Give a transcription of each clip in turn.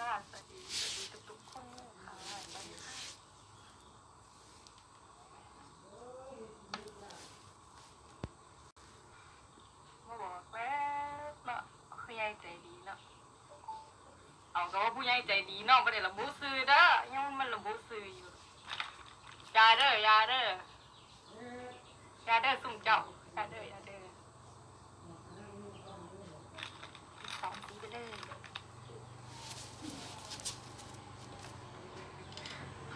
สวัสดีสวัสดีทุกๆคนค่ะสวัสดีค่ะมาบอกแล้วเนาะผู้ใหญ่ใจดีเนาะเอาก็ว่าผู้ใหญ่ใจดีเนาะประเด็นระบุซื้อเด้อยังมันระบุซื้ออยู่ยาเด้อยาเด้อยาเด้อสุ่มเจ้ายาเด้ออยาเด้อสองสีไปเด้อ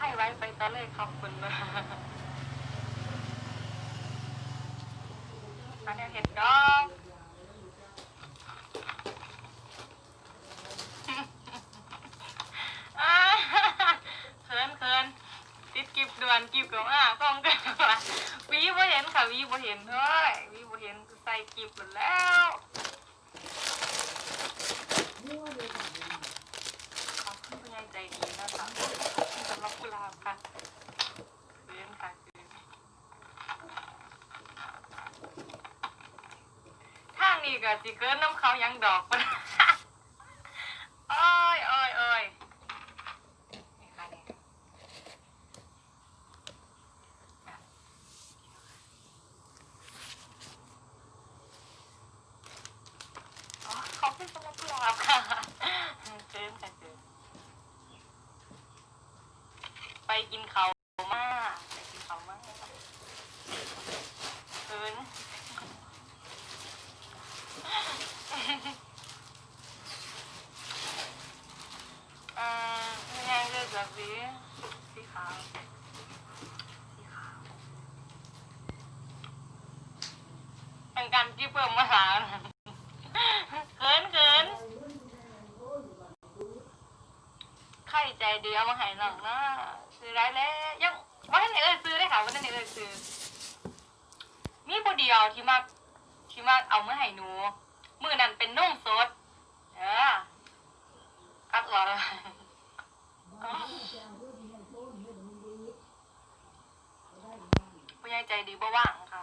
ให้ไว้ไปตอนแรกขอบคุณมากอันนี้เห็ดดอกอ่าเขินเขินติดกิบด่วนกิบของอะต้องกันวีบ่เห็นค่ะวีบ่เห็นเฮ้ยวีบ่เห็นใส่กิบหมดแล้วขอบคุณผู้ใหญ่ใจดีนะคะสำหรับกุหลาบค่ะเรียนค่ะคือทางนี้ ก็สิเกินน้ำเขายังดอกปะโอ้ยโอ้ยโอ้ยนี่ค่ะนี่อ๋อขอบคุณสำหรับกุหลาบค่ะเชิญค่ะเชิญไปกินเขาวมาไปกินเขาวมาเชิญ อ่าไม่ใช่เลือกแบบสีสีขาวสีขาวเป็นการที่เพิ่มมาหาเขินเขินใครใจดีเอามาให้น้องนะซื้อได้แล้วยังว่าท่านไหนเอ่ยซื้อได้ค่ะว่าท่านไหนเอ่ยซื้อมีผู้เดียวที่มากที่มากเอามาให้หนู มือนั้นเป็นนุ่มสด เออกัดหรอผู้ใหญ่ใจดีบ่ว่างค่ะ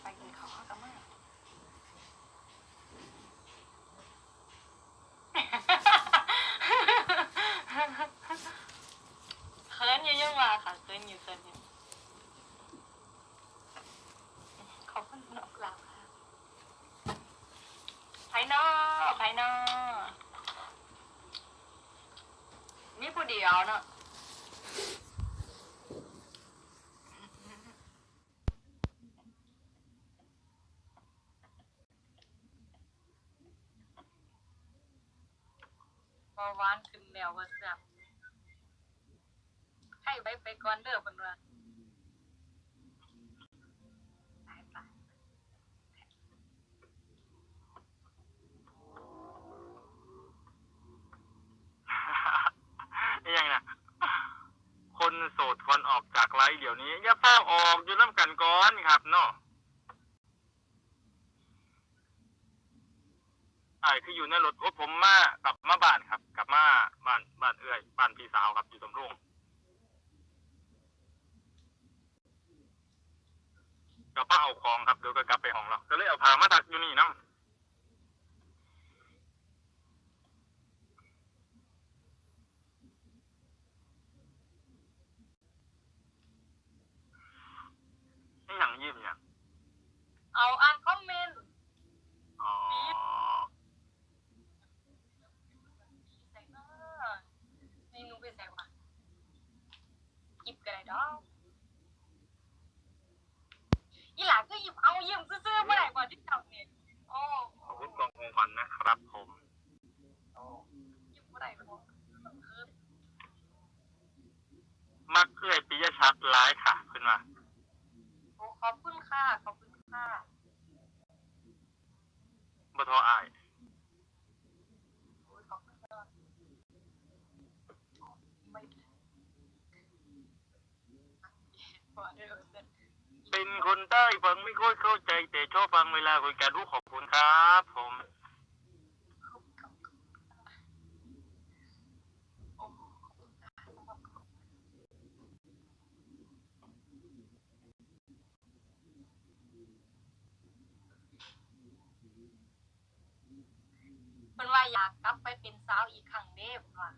ไปกินข้าวกันมา เคินอยู่ยังมาค่ะเคินอยู่เคินอยู่ ขอบคุณนกหลับค่ะไผ่น อไผ่นอมีผู้เดียวเนาะบาหวานขึ้นแล้วว่าแซ่บให้ไว้ไปก่อนเด้อเพิ่นว่าไปไป นี่ยังนะคนโสดคนออกจากไลฟ์เดี๋ ยวนี้ อย่าเฝ้าออกอยู่น้ำกันก่อนครับเนาะไอ้คืออยู่ในรถโอ้ผมมากลับมาบ้านครับ กลับมาบ้านบ้านเอื้อยบ้านพี่สาวครับอยู่สำโรงกลับมาเอาของครับเดี๋ยวก็กลับไปห้องเราก็เลยเอาผ้ามาตักอยู่นี่น้ำนี่อย่างยิ้มเนี่ย เอาอ่านคอมเมนต์ อ๋อ ใส่เนอะเมนูเป็นใส่วะหยิบกันเลยดอกอีหลา ก็หยิบเอายืมซื้อๆเมื่อไหร่ก่อนที่เจ้าเนี่ยโอ้ขอบคุณกองของขวัญนะครับผมหยิบเมื่อไหร่ก่อนคือมักเอื้อยปิยชัดร้ายค่ะขึ้นมาโอ้ขอบคุณค่ะขอบคุณค่ะบทออายโอ้ยขอบคุณค่ะไม่พอเด้อ เด้อเป็นคนใต้ฟังไม่ค่อยเข้าใจ แต่ชอบฟังเวลาคุยกันรู้ขอบคุณครับผมโอ้ขอบคุณค่ะเป็นว่าอยากกลับไปเป็นสาวอีกครั้งเด้เพิ่นว่า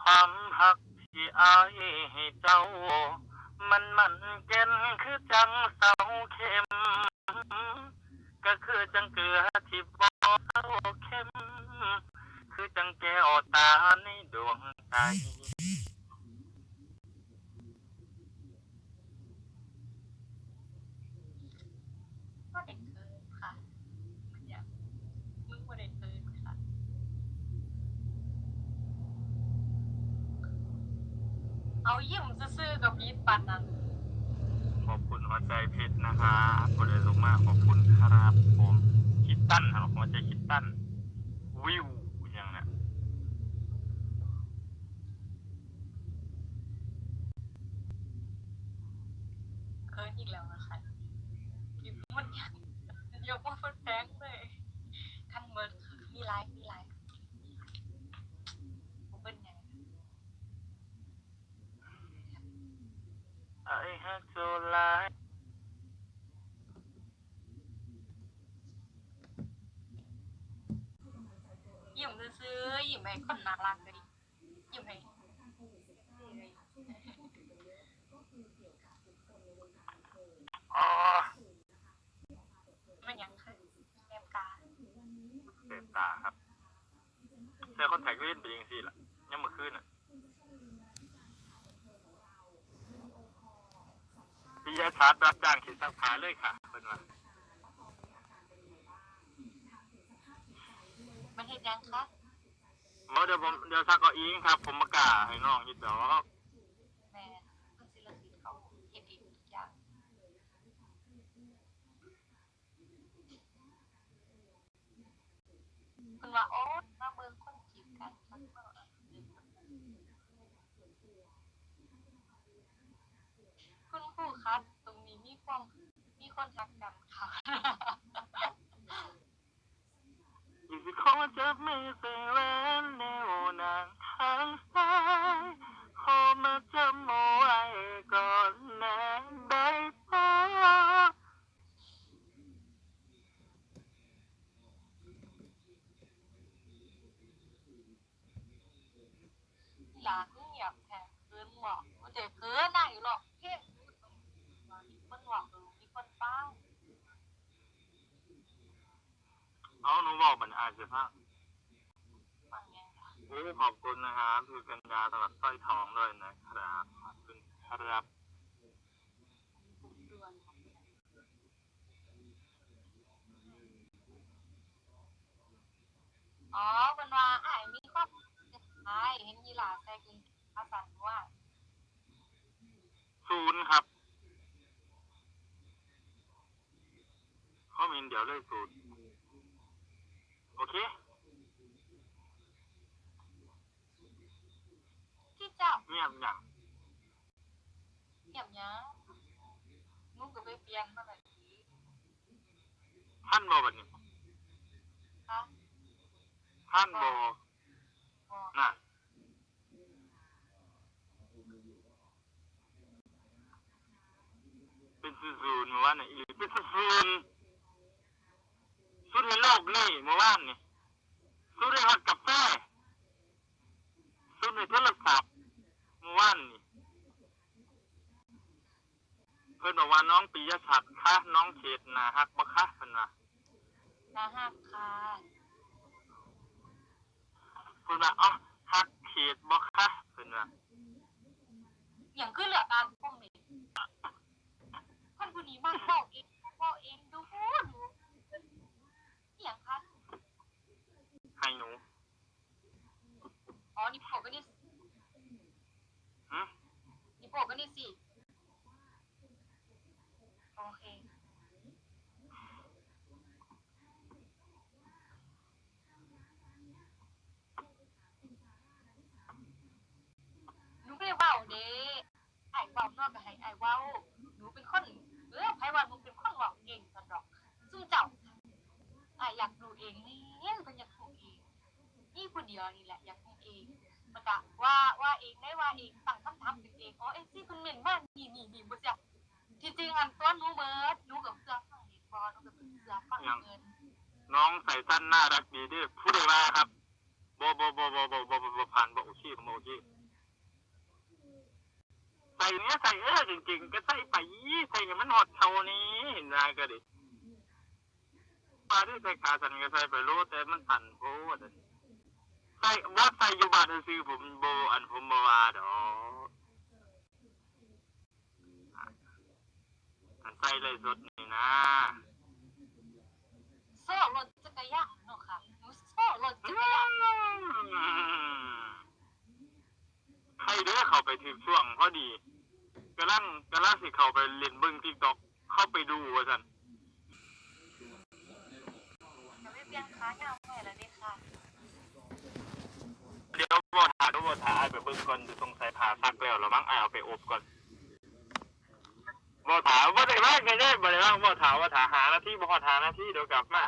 ความหัก ที่อายให้เจ้า มันมันเกินคือจังเสาเข็ม ก็คือจังเกลือที่บ่เสาเข้มคือจังแก้วตาในดวงใจ บ่ได้เกินค่ะมันอยากมึงบ่ได้เกินค่ะ เอายิ้มซื่อๆกับบีบปันนั้นขอบคุณหัวใจเพชรนะครับคนเลยส่งมาขอบคุณครับผมคิดตั้นครับหัวใจคิดตั้น วิวอย่างเนี้ยเคินอีกแล้วนะคะกินมันยังยกว่ามันแพงเลยขั้นเมินมีไมีไลฟ์ผมเป็นไง ไอ้ฮักโซลายยิ้มซื้อๆยิ้มให้คนน่ารักเลยยิ้มให้อ๋อมันยังคือแก้มกาเต็มตาครับแต่คอนแทคเลนส์เป็นยังสี่ล่ะยังเมื่อคืนอะ พี่ยาชาร์จรับจ้างขีดสักผาเลยค่ะเพิ่นว่ามันเห็นยังคะเมื่อเดี๋ยวผมเดี๋ยวซักเอาอิงครับ ผมมากล้าให้น้องอยิดดอกแม่มันศิลปินเขาเห็นดีทุกอย่างคุณว่าโอ๊ตมาเบิ่งคนจีบกันสักเมื่อ คุณครูครับ ตรงนี้มีความมีคนทักกันค่ะยิ่งขอจับมือใส่แวนนิ้วนางข้างซ้ายขอมาจำเอไว้ก่อนนะได้ปะหลานเงียบแทนเกินหมอกไมันจะเกินได้หรอกเพ่งมันหวังดู มีคนเป้าเอาหนูบอกบันอาจจะพังฟังไงค่ะโอ้ขอบคุณนะครับพี่กัญญาสำหรับสร้อยทองด้วยนะครับขอบคุณครับด่วนอ๋อเป็นว่าอ้ายมีความอ้ายเห็นยีหลาแซกินภาษาว่า ศูนย์ครับ ข้อมินเดี๋ยวเลยศูนย์โอเค ที่เจ้าเงียบอย่างเงียบยังนุ่งก็ไปเปลี่ยนมาแบบนี้ท่านบอบันนี้ค่ะท่านบอบอกน่ะเป็นศูนย์เมื่อวานนี่อีหลีเป็นศูนย์ศูนย์ในโลกนี่เมื่อวานนี่ศูนย์ในหัดกาแฟศูนย์ในโทรศัพท์เมื่อวานนี่เพิ่นบอกว่าน้องปิยชัดคะน้องเขตนาฮักบ่คะเพิ่นว่านะฮักค่ะเพิ่นว่าอ๋อฮักเขตบ่คะเพิ่นว่าอย่างขึ้นเหลือการพวกนี้ท่านผู้นี้มากบอกเองบอกเองดูดู อย่างคะให้หนูอ๋อนี่โปกก็นี่หึนี่โปกก็นี่สิ ยังน้องใส่สั้นน่ารักดีด้วยผู้ใดว่าครับโบโบโบโบโบโบโบผ่านโบโอชีโบโอชีใส่เนี้ยใส่เออจริงๆ ก็ใส่ไปยี่ใส่เนี่ยมันหดเท่านี้เห็นได้ก็ดิปาที่ใส่ขาสันก็ใส่ไปรู้แต่มันสั่นโพดใส่ว่าใส่อยู่บานซื้อผมโบอันผมบาวาดอกใส่เลยสดนี่นะ โซ่รถจักรยานเนาะค่ะหนูโซ่รถจักรยานใครเด้อเข้าไปถึงช่วงพอดีกำลังกำลังสิเข้าไปเล่นเบิ้งทิกตอกเข้าไปดูว่าสันจะไม่เปลี่ยนค้ายาวแม่แล้วเด้ค่ะเดี๋ยวบอถาดูบอถาไปเบิ้งก่อนอยู่ตรงสายผ่าซักแล้วเรามั้งไอายเอาไปอบก่อน บอถามบ่ได้มาไงเนี่ยบ่ได้มางบอถาว่าถาหาหน้าที่บอถาหน้าที่เดี๋ยวกลับมา